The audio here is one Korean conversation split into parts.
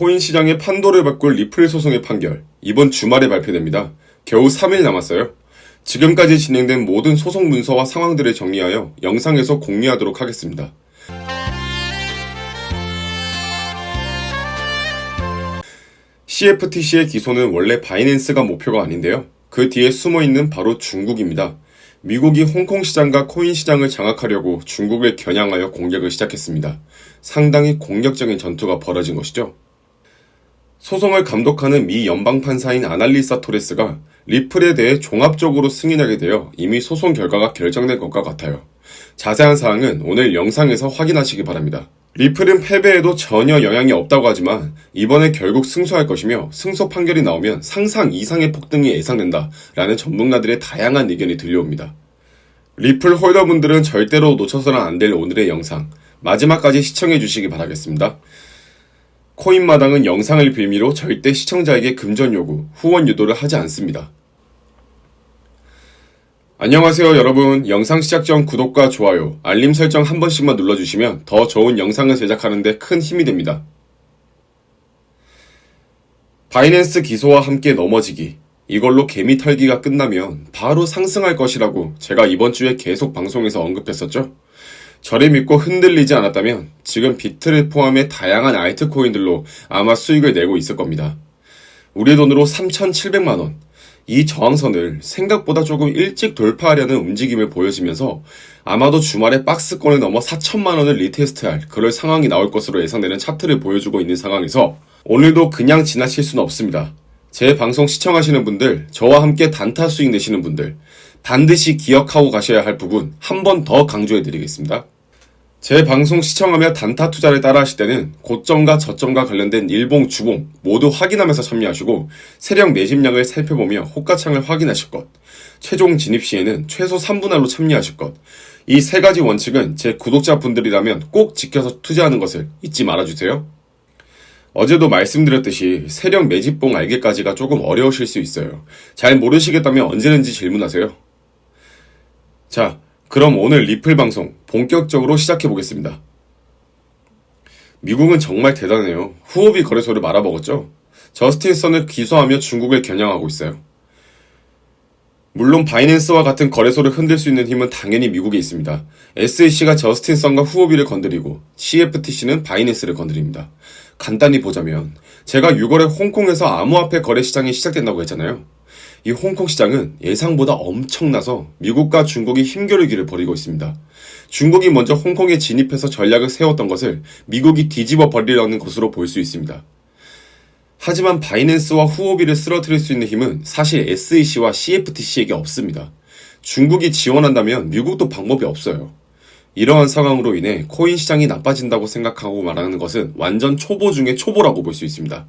코인 시장의 판도를 바꿀 리플 소송의 판결, 이번 주말에 발표됩니다. 겨우 3일 남았어요. 지금까지 진행된 모든 소송 문서와 상황들을 정리하여 영상에서 공유하도록 하겠습니다. CFTC의 기소는 원래 바이낸스가 목표가 아닌데요. 그 뒤에 숨어 있는 바로 중국입니다. 미국이 홍콩 시장과 코인 시장을 장악하려고 중국을 겨냥하여 공격을 시작했습니다. 상당히 공격적인 전투가 벌어진 것이죠. 소송을 감독하는 미 연방판사인 아날리사 토레스가 리플에 대해 종합적으로 승인하게 되어 이미 소송 결과가 결정된 것과 같아요. 자세한 사항은 오늘 영상에서 확인하시기 바랍니다. 리플은 패배에도 전혀 영향이 없다고 하지만 이번에 결국 승소할 것이며 승소 판결이 나오면 상상 이상의 폭등이 예상된다 라는 전문가들의 다양한 의견이 들려옵니다. 리플 홀더분들은 절대로 놓쳐서는 안 될 오늘의 영상 마지막까지 시청해 주시기 바라겠습니다. 코인마당은 영상을 빌미로 절대 시청자에게 금전 요구, 후원 유도를 하지 않습니다. 안녕하세요 여러분. 영상 시작 전 구독과 좋아요, 알림 설정 한 번씩만 눌러주시면 더 좋은 영상을 제작하는데 큰 힘이 됩니다. 바이낸스 기소와 함께 넘어지기. 이걸로 개미 털기가 끝나면 바로 상승할 것이라고 제가 이번 주에 계속 방송에서 언급했었죠? 저를 믿고 흔들리지 않았다면 지금 비트를 포함해 다양한 알트코인들로 아마 수익을 내고 있을 겁니다. 우리 돈으로 3,700만원. 이 저항선을 생각보다 조금 일찍 돌파하려는 움직임을 보여주면서 아마도 주말에 박스권을 넘어 4천만원을 리테스트할 그럴 상황이 나올 것으로 예상되는 차트를 보여주고 있는 상황에서 오늘도 그냥 지나칠 수는 없습니다. 제 방송 시청하시는 분들, 저와 함께 단타 수익 내시는 분들, 반드시 기억하고 가셔야 할 부분 한 번 더 강조해 드리겠습니다. 제 방송 시청하며 단타 투자를 따라 하실 때는 고점과 저점과 관련된 일봉, 주봉 모두 확인하면서 참여하시고 세력 매집량을 살펴보며 호가창을 확인하실 것, 최종 진입 시에는 최소 3분할로 참여하실 것, 이 세 가지 원칙은 제 구독자분들이라면 꼭 지켜서 투자하는 것을 잊지 말아주세요. 어제도 말씀드렸듯이 세력 매집봉 알기까지가 조금 어려우실 수 있어요. 잘 모르시겠다면 언제든지 질문하세요. 자, 그럼 오늘 리플 방송 본격적으로 시작해 보겠습니다. 미국은 정말 대단해요. 후오비 거래소를 말아먹었죠? 저스틴 선을 기소하며 중국을 겨냥하고 있어요. 물론 바이낸스와 같은 거래소를 흔들 수 있는 힘은 당연히 미국에 있습니다. SEC가 저스틴 선과 후오비를 건드리고 CFTC는 바이낸스를 건드립니다. 간단히 보자면 제가 6월에 홍콩에서 암호화폐 거래 시장이 시작된다고 했잖아요. 이 홍콩 시장은 예상보다 엄청나서 미국과 중국이 힘겨루기를 벌이고 있습니다. 중국이 먼저 홍콩에 진입해서 전략을 세웠던 것을 미국이 뒤집어 버리려는 것으로 볼 수 있습니다. 하지만 바이낸스와 후오비를 쓰러뜨릴 수 있는 힘은 사실 SEC와 CFTC에게 없습니다. 중국이 지원한다면 미국도 방법이 없어요. 이러한 상황으로 인해 코인 시장이 나빠진다고 생각하고 말하는 것은 완전 초보 중의 초보라고 볼 수 있습니다.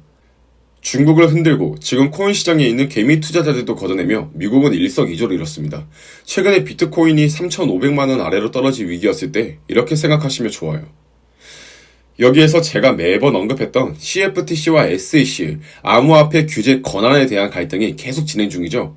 중국을 흔들고 지금 코인 시장에 있는 개미 투자자들도 걷어내며 미국은 일석이조를 이뤘습니다. 최근에 비트코인이 3,500만 원 아래로 떨어질 위기였을 때 이렇게 생각하시면 좋아요. 여기에서 제가 매번 언급했던 CFTC와 SEC 암호화폐 규제 권한에 대한 갈등이 계속 진행 중이죠.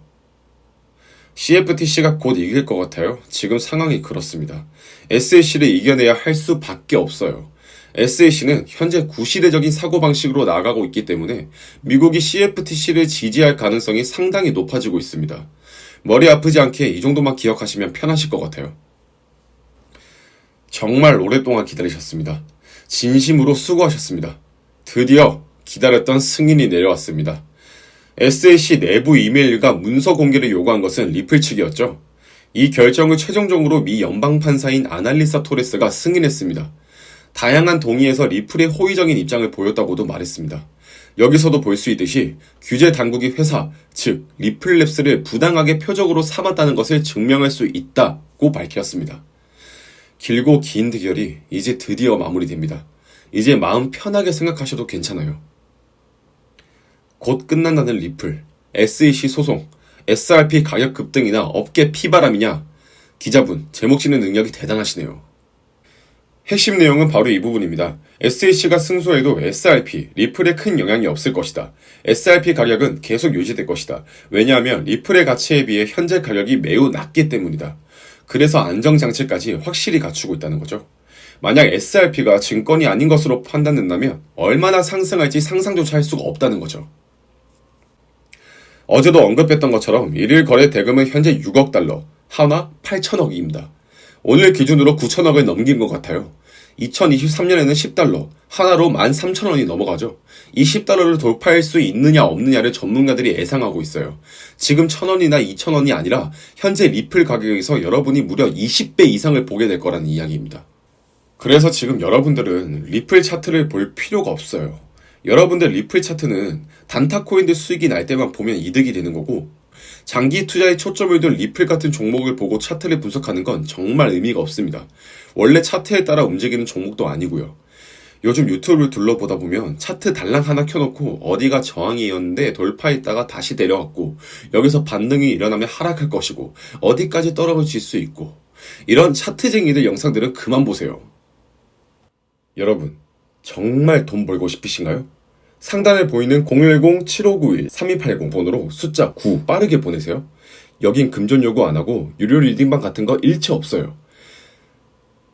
CFTC가 곧 이길 것 같아요. 지금 상황이 그렇습니다. SEC를 이겨내야 할 수밖에 없어요. SAC는 현재 구시대적인 사고방식으로 나아가고 있기 때문에 미국이 CFTC를 지지할 가능성이 상당히 높아지고 있습니다. 머리 아프지 않게 이 정도만 기억하시면 편하실 것 같아요. 정말 오랫동안 기다리셨습니다. 진심으로 수고하셨습니다. 드디어 기다렸던 승인이 내려왔습니다. SAC 내부 이메일과 문서 공개를 요구한 것은 리플 측이었죠. 이 결정을 최종적으로 미 연방판사인 아날리사 토레스가 승인했습니다. 다양한 동의에서 리플의 호의적인 입장을 보였다고도 말했습니다. 여기서도 볼 수 있듯이 규제 당국이 회사, 즉 리플랩스를 부당하게 표적으로 삼았다는 것을 증명할 수 있다고 밝혔습니다. 길고 긴 대결이 이제 드디어 마무리됩니다. 이제 마음 편하게 생각하셔도 괜찮아요. 곧 끝난다는 리플, SEC 소송, SRP 가격 급등이나 업계 피바람이냐? 기자분, 제목 짓는 능력이 대단하시네요. 핵심 내용은 바로 이 부분입니다. SEC가 승소해도 SRP, 리플에 큰 영향이 없을 것이다. SRP 가격은 계속 유지될 것이다. 왜냐하면 리플의 가치에 비해 현재 가격이 매우 낮기 때문이다. 그래서 안정장치까지 확실히 갖추고 있다는 거죠. 만약 SRP가 증권이 아닌 것으로 판단된다면 얼마나 상승할지 상상조차 할 수가 없다는 거죠. 어제도 언급했던 것처럼 일일 거래 대금은 현재 6억 달러, 하나 8천억입니다. 오늘 기준으로 9천억을 넘긴 것 같아요. 2023년에는 10달러, 하나로 13,000원이 넘어가죠. 이 10달러를 돌파할 수 있느냐 없느냐를 전문가들이 예상하고 있어요. 지금 1,000원이나 2,000원이 아니라 현재 리플 가격에서 여러분이 무려 20배 이상을 보게 될 거라는 이야기입니다. 그래서 지금 여러분들은 리플 차트를 볼 필요가 없어요. 여러분들 리플 차트는 단타 코인들 수익이 날 때만 보면 이득이 되는 거고 장기 투자에 초점을 둔 리플 같은 종목을 보고 차트를 분석하는 건 정말 의미가 없습니다. 원래 차트에 따라 움직이는 종목도 아니고요. 요즘 유튜브를 둘러보다 보면 차트 달랑 하나 켜놓고 어디가 저항이었는데 돌파했다가 다시 내려왔고 여기서 반등이 일어나면 하락할 것이고 어디까지 떨어질 수 있고 이런 차트쟁이들 영상들은 그만 보세요. 여러분, 정말 돈 벌고 싶으신가요? 상단에 보이는 010-7591-3280 번호로 숫자 9 빠르게 보내세요. 여긴 금전 요구 안 하고 유료 리딩방 같은 거 일체 없어요.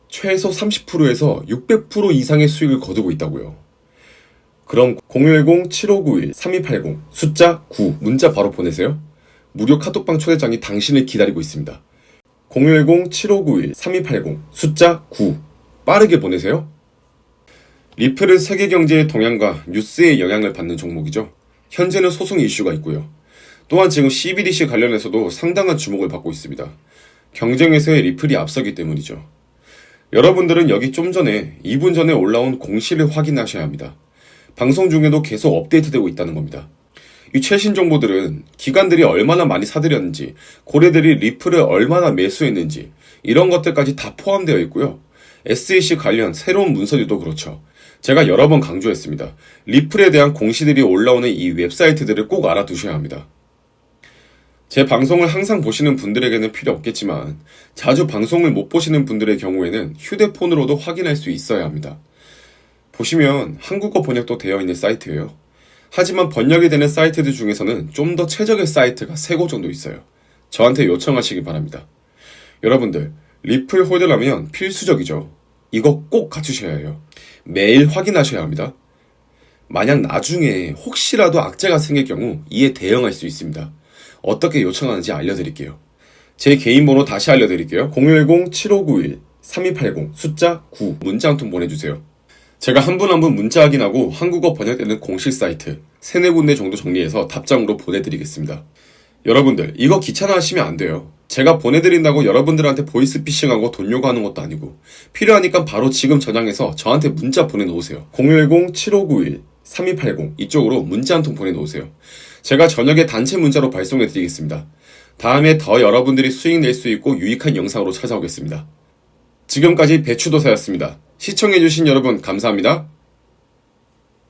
최소 30%에서 600% 이상의 수익을 거두고 있다고요. 그럼 010-7591-3280 숫자 9 문자 바로 보내세요. 무료 카톡방 초대장이 당신을 기다리고 있습니다. 010-7591-3280 숫자 9 빠르게 보내세요. 리플은 세계 경제의 동향과 뉴스의 영향을 받는 종목이죠. 현재는 소송 이슈가 있고요. 또한 지금 CBDC 관련해서도 상당한 주목을 받고 있습니다. 경쟁에서의 리플이 앞서기 때문이죠. 여러분들은 여기 좀 전에 2분 전에 올라온 공시를 확인하셔야 합니다. 방송 중에도 계속 업데이트되고 있다는 겁니다. 이 최신 정보들은 기관들이 얼마나 많이 사들였는지, 고래들이 리플을 얼마나 매수했는지, 이런 것들까지 다 포함되어 있고요. SEC 관련 새로운 문서들도 그렇죠. 제가 여러 번 강조했습니다. 리플에 대한 공시들이 올라오는 이 웹사이트들을 꼭 알아두셔야 합니다. 제 방송을 항상 보시는 분들에게는 필요 없겠지만 자주 방송을 못 보시는 분들의 경우에는 휴대폰으로도 확인할 수 있어야 합니다. 보시면 한국어 번역도 되어 있는 사이트예요. 하지만 번역이 되는 사이트들 중에서는 좀 더 최적의 사이트가 3곳 정도 있어요. 저한테 요청하시기 바랍니다. 여러분들, 리플 홀더라면 필수적이죠. 이거 꼭 갖추셔야 해요. 매일 확인하셔야 합니다. 만약 나중에 혹시라도 악재가 생길 경우 이에 대응할 수 있습니다. 어떻게 요청하는지 알려드릴게요. 제 개인 번호 다시 알려드릴게요. 010-7591-3280 숫자 9 문자 한 통 보내주세요. 제가 한 분 한 분 문자 확인하고 한국어 번역되는 공식 사이트 세네 군데 정도 정리해서 답장으로 보내드리겠습니다. 여러분들 이거 귀찮아하시면 안 돼요. 제가 보내드린다고 여러분들한테 보이스피싱하고 돈 요구하는 것도 아니고 필요하니까 바로 지금 저장해서 저한테 문자 보내놓으세요. 010-7591-3280 이쪽으로 문자 한 통 보내놓으세요. 제가 저녁에 단체 문자로 발송해드리겠습니다. 다음에 더 여러분들이 수익 낼 수 있고 유익한 영상으로 찾아오겠습니다. 지금까지 배추도사였습니다. 시청해주신 여러분 감사합니다.